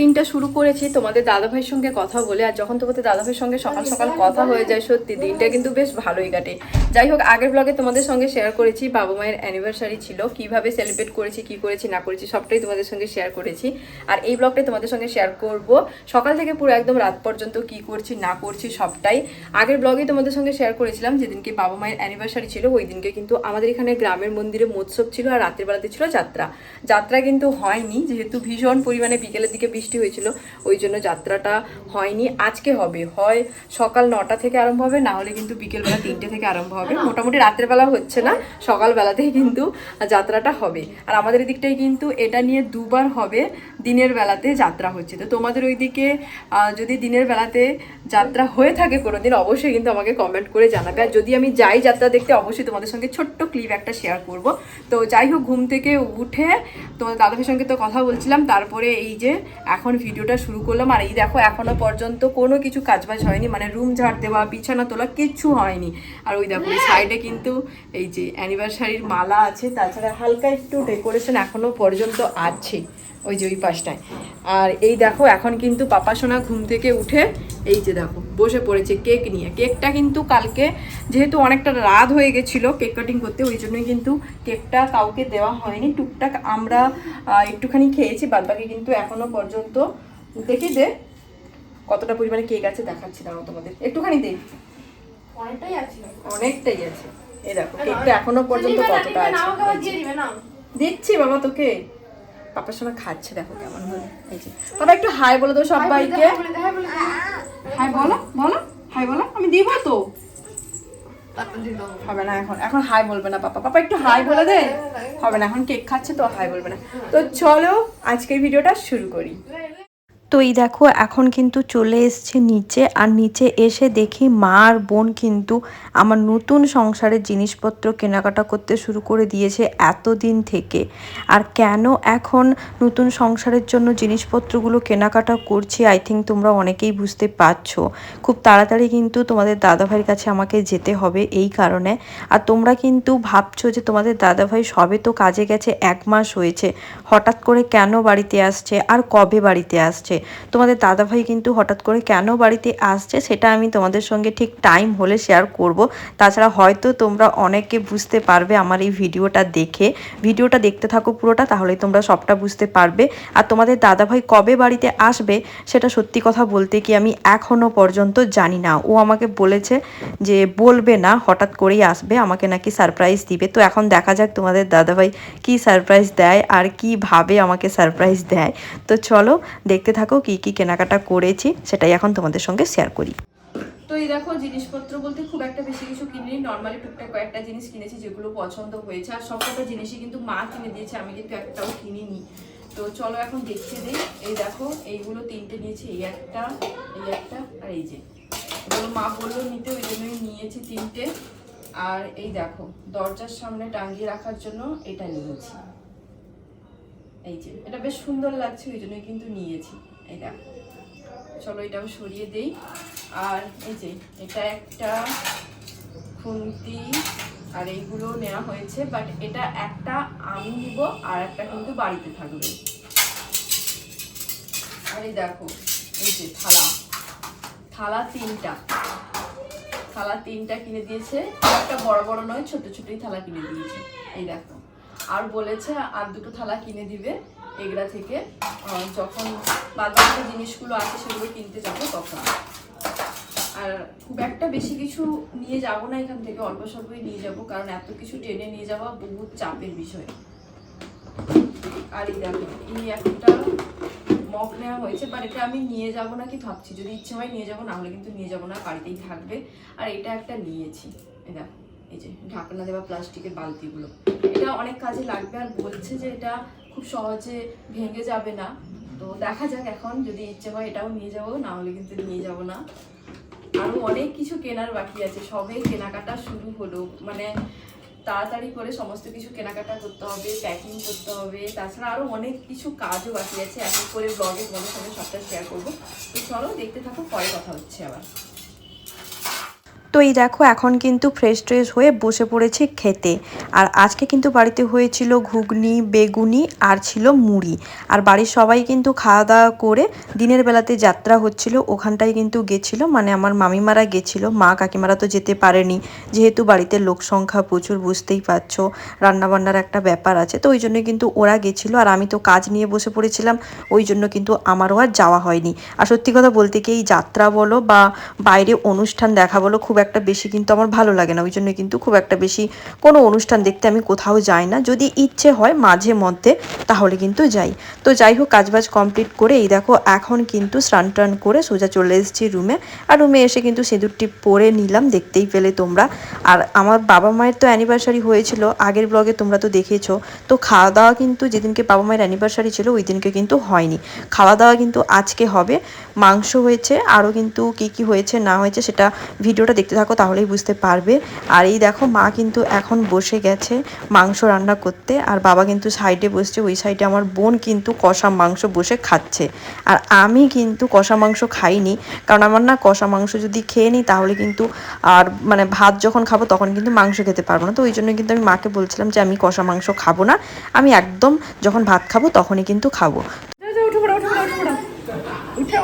দিনটা শুরু করেছি তোমাদের দাদাভাইয়ের সঙ্গে কথা বলে, আর যখন তোমাদের দাদাভাইয়ের সঙ্গে সকাল সকাল কথা হয়ে যায়, সত্যি দিনটা কিন্তু বেশ ভালোই কাটে। যাই হোক, আগের ব্লগে তোমাদের সঙ্গে শেয়ার করেছি, বাবা মায়ের অ্যানিভার্সারি ছিল, কীভাবে সেলিব্রেট করেছি, কি করেছি, না করেছি, সবটাই তোমাদের সঙ্গে শেয়ার করেছি। আর এই ব্লগটাই তোমাদের সঙ্গে শেয়ার করব। সকাল থেকে পুরো একদম রাত পর্যন্ত কি করছি, না করছি, সবটাই। আগের ব্লগেই তোমাদের সঙ্গে শেয়ার করেছিলাম, যেদিনকে বাবা মায়ের অ্যানিভার্সারি ছিল, ওই দিনকে কিন্তু আমাদের এখানে গ্রামের মন্দিরে মৎসব ছিল আর রাতের বেলাতে ছিল যাত্রা। যাত্রা কিন্তু হয়নি, যেহেতু ভীষণ পরিমাণে বিকেলের দিকে বৃষ্টি হয়েছিল ওই জন্য যাত্রাটা হয়নি। আজকে হবে হয় সকাল নটা থেকে আরম্ভ হবে না হলে কিন্তু বিকেলবেলা তিনটে থেকে আরম্ভ হবে। মোটামুটি রাতের বেলা হচ্ছে না সকালবেলাতেই কিন্তু যাত্রাটা হবে। আর আমাদের এদিকটাই কিন্তু এটা নিয়ে দুবার হবে দিনের বেলাতে যাত্রা হচ্ছে। তো তোমাদের ওইদিকে আহ, যদি দিনের বেলাতে যাত্রা হয়ে থাকে কোনোদিন অবশ্যই কিন্তু আমাকে কমেন্ট করে জানাবে। আর যদি আমি যাই যাত্রা দেখতে অবশ্যই তোমাদের সঙ্গে ছোট্ট ক্লিপ একটা শেয়ার করব। তো যাই হোক ঘুম থেকে উঠে তোমার দাদাদের সঙ্গে তো কথা বলছিলাম তারপরে এই যে এখন ভিডিওটা শুরু করলাম, আর এই দেখো এখনও পর্যন্ত কোনো কিছু কাজবাজ হয়নি মানে রুম ঝাড় দেওয়া, বিছানা তোলা কিচ্ছু হয়নি। আর ওই দেখো সাইডে কিন্তু এই যে অ্যানিভার্সারির মালা আছে, তাছাড়া হালকা একটু ডেকোরেশন এখনও পর্যন্ত আছে। ওই যে ওই পাশটায়। আর এই দেখো এখন কিন্তু পাপা সোনা ঘুম থেকে উঠে এই যে দেখো বসে পড়েছে কেক নিয়ে। কেকটা কিন্তু কালকে যেহেতু অনেকটা রাত হয়ে গেছিল কেক কাটিং করতে ওই জন্যই কিন্তু কেকটা কাউকে দেওয়া হয়নি। টুকটাক আমরা একটুখানি খেয়েছি বাদবাকি কিন্তু এখনও পর্যন্ত দেখি দে কতটা পরিমাণে কেক আছে দেখাচ্ছি দাঁড়াও তোমাদের। একটুখানি দে। অনেকটাই আছে। অনেকটাই আছে। এই দেখো কেকটা এখনও পর্যন্ত কতটা আছে? দিচ্ছি বাবা তোকে। পাপার সঙ্গে খাচ্ছে দেখো কেমন হলো। এই যে বাবা একটু হাই বলে দাও সবাইকে। হাই বলো বলো হাই বলো আমি দিব তো। হবে না এখন এখন হাই বলবে না পাপা। পাপা একটু হাই বলে দে। হবে না এখন কেক খাচ্ছে তো হাই বলবে না। তো চলো আজকের ভিডিওটা শুরু করি। তো এই দেখো, এখন কিন্তু চলে এসছে নিচে, আর নিচে এসে দেখি মা আর বোন কিন্তু আমার নতুন সংসারের জিনিসপত্র কেনাকাটা করতে শুরু করে দিয়েছে এতদিন থেকে। আর কেন এখন নতুন সংসারের জন্য জিনিসপত্রগুলো কেনাকাটা করছি আই থিঙ্ক তোমরা অনেকেই বুঝতে পারছ। খুব তাড়াতাড়ি কিন্তু তোমাদের দাদাভাইয়ের কাছে আমাকে যেতে হবে এই কারণে। আর তোমরা কিন্তু ভাবছ যে তোমাদের দাদাভাই সবে তো কাজে গেছে, এক মাস হয়েছে। হঠাৎ করে কেন বাড়িতে আসছে, আর কবে বাড়িতে আসছে? তোমাদের দাদাভাই কিন্তু হঠাৎ করে কেন বাড়িতে আসছে সেটা আমি তোমাদের সঙ্গে ঠিক টাইম হলে শেয়ার করব। তাছাড়া হয়তো তোমরা অনেকে বুঝতে পারবে আমার এই ভিডিওটা দেখে। ভিডিওটা দেখতে থাকো পুরোটা তাহলে তোমরা সবটা বুঝতে পারবে। আর তোমাদের দাদাভাই কবে বাড়িতে আসবে সেটা সত্যি কথা বলতে কি আমি এখনও পর্যন্ত জানি না। ও আমাকে বলেছে যে বলবে না, হঠাৎ করেই আসবে, আমাকে নাকি সারপ্রাইজ দিবে। তো এখন দেখা যাক তোমাদের দাদাভাই কি সারপ্রাইজ দেয় আর কীভাবে আমাকে সারপ্রাইজ দেয়। তো চলো, দেখতে থাকো কি কি কেনাকাটা করেছি, সেটাই এখন তোমাদের সঙ্গে শেয়ার করি। তো এই দেখো, জিনিসপত্র বলতে খুব একটা বেশি কিছু কিনিনি নর্মালি টুকটাক কয়েকটা জিনিস কিনেছি যেগুলো পছন্দ হয়েছে, আর সবকটা জিনিসই কিন্তু মা কিনে দিয়েছে, আমি কিন্তু একটাও কিনিনি। তো চলো এখন দেখতে দিই, এই দেখো, এইগুলো তিনটে নিয়েছি, এই একটা এই একটা, আর এই যে। এগুলো মা বলল নিতে, ওই জন্যই নিয়েছি তিনটে। আর এই দেখো, দরজার সামনে টাঙ্গিয়ে রাখার জন্য এটা নিয়েছি। এই যে, এটা বেশ সুন্দর লাগছে, ওই জন্যই কিন্তু নিয়েছি। দেখো, চলো এটাও সরিয়ে দেই। আর এই যে, এটা একটা খুন্তি, আর এইগুলো নেওয়া হয়েছে বাট এটা একটা আমি নিব আর একটা কিন্তু বাড়িতে থাকবে। আর দেখো, এই যে থালা। থালা তিনটা। থালা তিনটা কিনে দিয়েছে, একটা বড় বড় নয়, ছোট ছোটই থালা কিনে দিয়েছে। এই দেখো। আর বলেছে, আর দুটো থালা কিনে দিবে এগড়া থেকে। যখন বাদবাকি জিনিসগুলো আছে সেগুলো কিনতে যাব তখন। আর খুব একটা বেশি কিছু নিয়ে যাব না এখান থেকে, অল্প স্বল্পই নিয়ে যাব, কারণ এত কিছু টেনে নিয়ে যাওয়া বহুত চাপের বিষয়। আর এই দেখো, এই একটা মগ নেওয়া হয়েছে বাট এটা আমি নিয়ে যাব না কি ভাবছি? যদি ইচ্ছে হয় নিয়ে যাব, না হলে কিন্তু নিয়ে যাব না, বাড়িতেই থাকবে। আর এটা একটা নিয়েছি দেখো। এই যে ঢাকনা দেওয়া প্লাস্টিকের বালতিগুলো। এটা অনেক কাজে লাগবে আর বলছে যে এটা খুব সহজে ভেঙে যাবে না। তো দেখা যাক এখন যদি ইচ্ছে হয় এটাও নিয়ে যাব, না হলে কিন্তু নিয়ে যাব না। আরও অনেক কিছু কেনার বাকি আছে, সবে কেনাকাটা শুরু হলো। মানে তাড়াতাড়ি করে সমস্ত কিছু কেনাকাটা করতে হবে প্যাকিং করতে হবে। তাছাড়া আরও অনেক কিছু কাজও বাকি আছে। এক করে ব্লগে তোমাদের সঙ্গে সবটা শেয়ার করব। তো চলো দেখতে থাকো, পরে কথা হচ্ছে আবার। তো এই দেখো, এখন কিন্তু ফ্রেশ ট্রেশ হয়ে বসে পড়েছে খেতে। আর আজকে কিন্তু বাড়িতে হয়েছিল ঘুগনি, বেগুনি আর ছিল মুড়ি। আর বাড়ির সবাই কিন্তু খাওয়া দাওয়া করে দিনের বেলাতে যাত্রা হচ্ছিল ওখানটায় কিন্তু গেছিল। মানে আমার মামিমারা গেছিল, মা কাকিমারা তো যেতে পারেনি। যেহেতু বাড়িতে লোক সংখ্যা প্রচুর, বুঝতেই পারছ, রান্নাবান্নার একটা ব্যাপার আছে। তো ওই জন্য কিন্তু ওরা গেছিল। আর আমি তো কাজ নিয়ে বসে পড়েছিলাম, ওই জন্য কিন্তু আমারও আর যাওয়া হয়নি। আর সত্যি কথা বলতে কি, এই যাত্রা বলো বা বাইরে অনুষ্ঠান দেখা বলো, খুব একটা বেশি কিন্তু আমার ভালো লাগে না, ওই জন্য কিন্তু খুব একটা বেশি কোনো অনুষ্ঠান দেখতে আমি কোথাও যাই না। যদি ইচ্ছে হয় মাঝে মধ্যে, তাহলে কিন্তু যাই। তো যাই হোক, কাজবাজ কমপ্লিট করে এই দেখো, এখন কিন্তু স্নান টান করে সোজা চলে এসেছি রুমে। আর রুমে এসে কিন্তু সিঁদুরটি পরে নিলাম, দেখতেই পেলে তোমরা। আর আমার বাবা মায়ের তো অ্যানিভার্সারি হয়েছিল, আগের ব্লগে তোমরা তো দেখেছ। তো খাওয়া দাওয়া কিন্তু যেদিনকে বাবা মায়ের অ্যানিভার্সারি ছিল, ওই দিনকে কিন্তু হয়নি। খাওয়া দাওয়া কিন্তু আজকে হবে। মাংস হয়েছে, আরও কিন্তু কি কি হয়েছে, না হয়েছে, সেটা ভিডিওটা দেখতে থাকো তাহলেই বুঝতে পারবে। আর এই দেখো, মা কিন্তু এখন বসে গেছে মাংস রান্না করতে, আর বাবা কিন্তু সাইডে বসছে, ওই সাইডে আমার বোন কিন্তু কষা মাংস বসে খাচ্ছে। আর আমি কিন্তু কষা মাংস খাইনি, কারণ আমার না কষা মাংস যদি খেয়ে নিই তাহলে কিন্তু আর মানে ভাত যখন খাব তখন কিন্তু মাংস খেতে পারব না। তো ওই জন্য কিন্তু আমি মাকে বলছিলাম যে আমি কষা মাংস খাব না, আমি একদম যখন ভাত খাব তখনই কিন্তু খাব। উঠে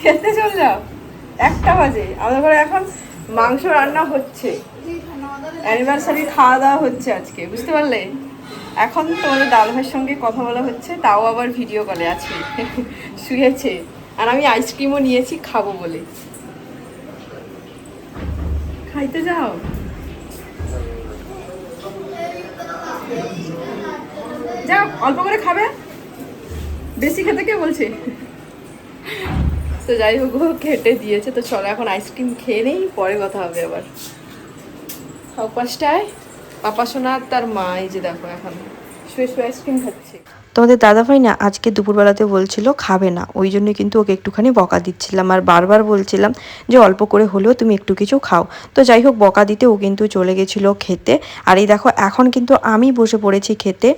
খেতে চল যাও। একটা বাজে। আমাদের ঘরে এখন মাংস রান্না হচ্ছে। অ্যানিভার্সারি খাওয়া দাওয়া হচ্ছে আজকে, বুঝতে পারলে? এখন তোমাদের দাদা ভাইয়ের সঙ্গে কথা বলা হচ্ছে, তাও আবার ভিডিও কলে আছে শুয়েছে। আর আমি আইসক্রিমও নিয়েছি, খাব বলে। খাইতে যাও। যাও, অল্প করে খাবে। বেশি খেতে কে বলছে? তো যাই হোক খেটে দিয়েছে। তো চলো, এখন আইসক্রিম খেয়ে নেই, পরে কথা হবে আবার। পাঁচটায় পাপা সোনা তার মা, এই যে দেখো এখন, শুয়ে শুয়ে আইসক্রিম খাচ্ছে। তোমাদের দাদাভাই না আজকে দুপুরবেলাতে বলছিল খাবে না, ওই জন্য কিন্তু ওকে একটুখানি বকা দিচ্ছিলাম আর বারবার বলছিলাম যে অল্প করে হলেও তুমি একটু কিছু খাও। তো যাই হোক, বকা দিতে ও কিন্তু চলে গেছিল খেতে। আর এই দেখো, এখন কিন্তু আমি বসে পড়েছি খেতে।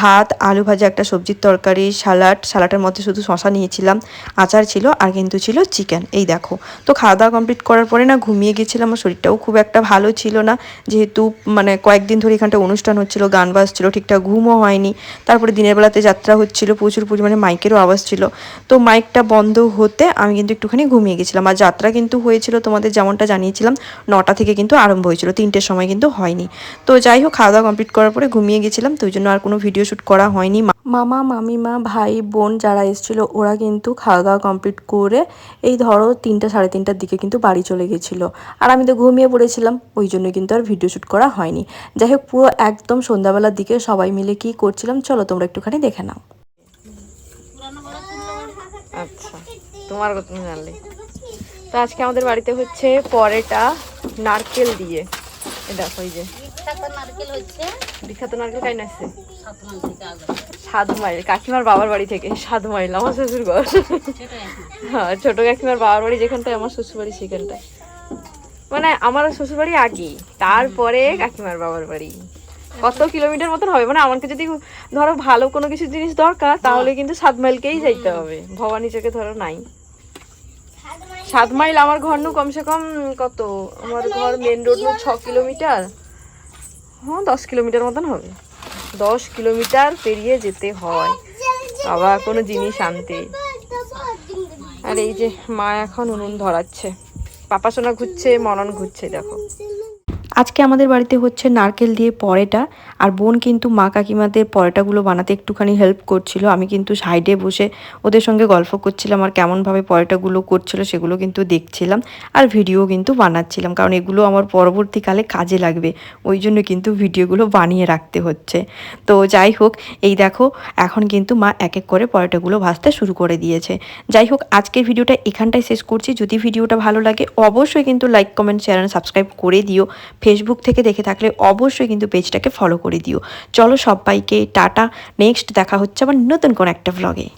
ভাত, আলু ভাজা, একটা সবজির তরকারি, সালাড। সালাডের মধ্যে শুধু শশা নিয়েছিলাম। আচার ছিল আর কিন্তু ছিল চিকেন। এই দেখো, তো খাওয়া দাওয়া কমপ্লিট করার পরে না ঘুমিয়ে গেছিলাম। আমার শরীরটাও খুব একটা ভালো ছিল না। যেহেতু মানে কয়েকদিন ধরে এখানটা অনুষ্ঠান হচ্ছিল, গান বাজছিল, ঠিকঠাক ঘুমও হয়নি। তারপরে দিনের বেলাতে যাত্রা হচ্ছিল, প্রচুর পরিমাণে মাইকেরও আওয়াজ ছিল। তো মাইকটা বন্ধ হতে আমি কিন্তু একটুখানি ঘুমিয়ে গেছিলাম। আর যাত্রা কিন্তু হয়েছিল, তোমাদের যেমনটা জানিয়েছিলাম, নটা থেকে কিন্তু আরম্ভ হয়েছিল, তিনটের সময় কিন্তু হয়নি। তো যাই হোক, খাওয়া দাওয়া কমপ্লিট করার পরে ঘুমিয়ে গেছিলাম, তো ওই জন্য আর কোনো ভিডিও শ্যুট করা হয়নি। মামা, মামিমা, ভাই, বোন যারা এসেছিল, ওরা কিন্তু খাওয়া দাওয়া কমপ্লিট করে এই ধরো তিনটা, সাড়ে তিনটার দিকে কিন্তু বাড়ি চলে গেছিল। আর আমি তো ঘুমিয়ে পড়েছিলাম, ওই জন্য কিন্তু আর ভিডিও শ্যুট করা হয়নি। যাই হোক, পুরো একদম সন্ধ্যাবেলার দিকে সবাই মিলে কি করছিলাম, চলো তোমরা একটুখানি দেখে নাও। আচ্ছা তোমার কথা জানলে তো আজকে আমাদের বাড়িতে হচ্ছে পরেটা, নারকেল দিয়ে। দেখো এই যে। বিখ্যাত নারকেল আগে সাধু মাইল কাকিমার বাবার বাড়ি থেকে সাধু মাইল আমার শ্বশুর ঘর। হ্যাঁ ছোট কাকিমার বাবার বাড়ি যেখানটায় আমার শ্বশুর বাড়ি সেখানটায়। মানে আমার শ্বশুর বাড়ি আগেই তারপরে কাকিমার বাবার বাড়ি। কত কিলোমিটার মতন হবে? মানে আমাকে যদি ধরো ভালো কোনো কিছু জিনিস দরকার তাহলে কিন্তু সাত মাইলকেই যাইতে হবে। ভবানী চোখে ধরো নাই। সাত মাইল আমার ঘর নু কমসে কম কত? আমার ঘর মেন রোড নু ছ কিলোমিটার। হ্যাঁ দশ কিলোমিটার মতন হবে। দশ কিলোমিটার পেরিয়ে যেতে হয়। বাবা, কোনো জিনিস আনতে। আর এই যে মা এখন উনুন ধরাচ্ছে। পাপা সোনা ঘুরছে, মনন ঘুরছে, দেখো। আজকে আমাদের বাড়িতে হচ্ছে নারকেল দিয়ে পরেটা, আর বোন কিন্তু মা কাকিমাদের পরেটাগুলো বানাতে একটুখানি হেল্প করছিল। আমি কিন্তু সাইডে বসে ওদের সঙ্গে গল্প করছিলাম আর কেমনভাবে পরেটাগুলো করছিল সেগুলো কিন্তু দেখছিলাম আর ভিডিও কিন্তু বানাচ্ছিলাম। কারণ এগুলো আমার পরবর্তীকালে কাজে লাগবে, ওই জন্য কিন্তু ভিডিওগুলো বানিয়ে রাখতে হচ্ছে। তো যাই হোক, এই দেখো, এখন কিন্তু মা এক এক করে পরোটাগুলো ভাজতে শুরু করে দিয়েছে। যাই হোক, আজকের ভিডিওটা এখানটায় শেষ করছি। যদি ভিডিওটা ভালো লাগে, অবশ্যই কিন্তু like comment share and subscribe করে দিও। ফেসবুক থেকে দেখে থাকলে অবশ্যই কিন্তু পেজটাকে ফলো করে দিও। চলো সবাইকে টাটা নেক্সট দেখা হচ্ছে আবার নতুন কোনো একটা ভ্লগে